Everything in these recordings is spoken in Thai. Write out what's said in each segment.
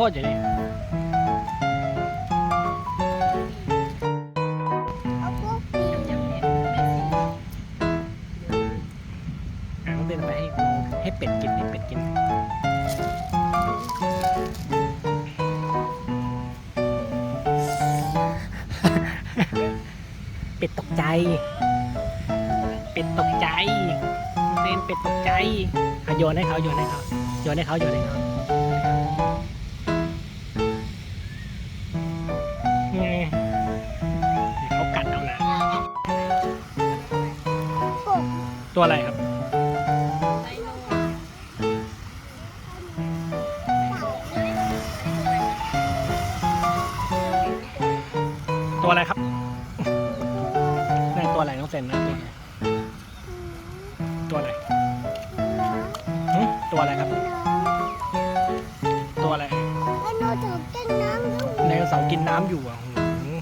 พ่อเอาพวกนี้อะต้องเดินไปให้เป็ดกินให้เป็ดกินเป็ดตกใจ เป็ดตกใจเซนเป็ดตกใจอโยนให้เขาโยนให้เขาโยนให้เขาโยนให้เขา ตัวอะไรครับ ตัวอะไรครับในตัวอะไรน้องเซนนะตัวอะไรหึตัวอะไรครับ ตัวอะไรไอ้โนถือเต้นน้ำด้วยไดโนเสาร์กินน้ำอยู่อะหือ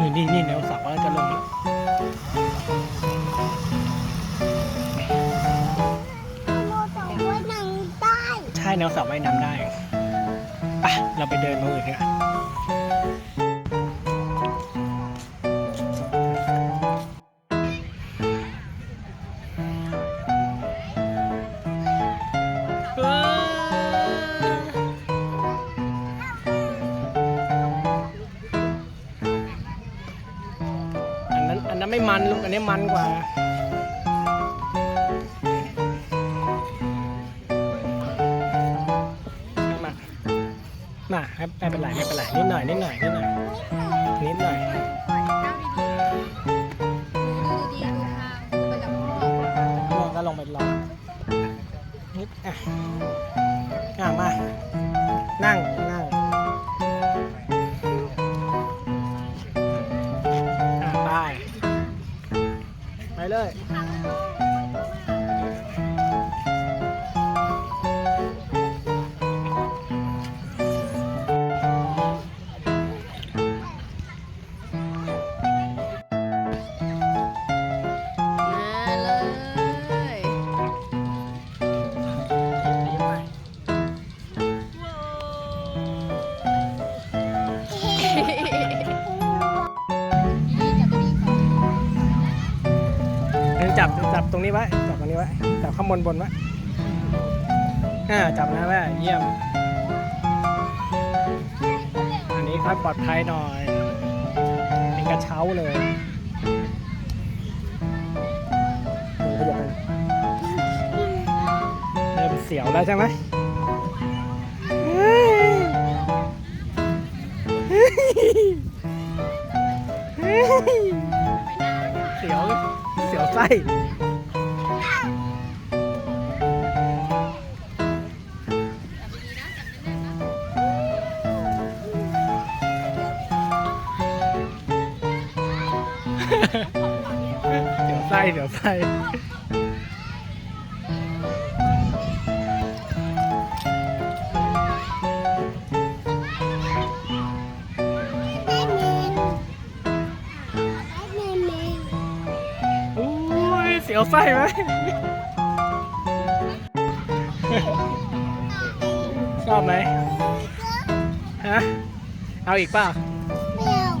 นี่นี่นี่ไดโนเสาร์ก็ ลงใช่แนวสาร์ว่ายน้ำได้ไปเราไปเดินมาอื่นกัน มันลูกอันนี้มันกว่า มา มาไม่ไม่เป็นไรไม่เป็นไรนิดหน่อยนิดหน่อยนิดหน่อยนิดหน่อยพ่อก็ลงไปรอนิดอะมา นั่งนั่ง เลย จับจับตรงนี้ไว้จับตรงนี้ไว้จับข้างบนบนไว้อ่าจับนะแม่เยี่ยม อันนี้ค่อยปลอดภัยหน่อย เป็นกระเช้าเลยโอ้โหขยับไปเริ่มเสียวแล้วใช่ไหมเฮ้ยเฮ้ยเฮ้ยเสียว สียวไส้เดี๋ยวไส้เดี๋ยวไส้ ยเอวไส้ไหมชอบไหมฮะ เอาอีกเปล่าแมว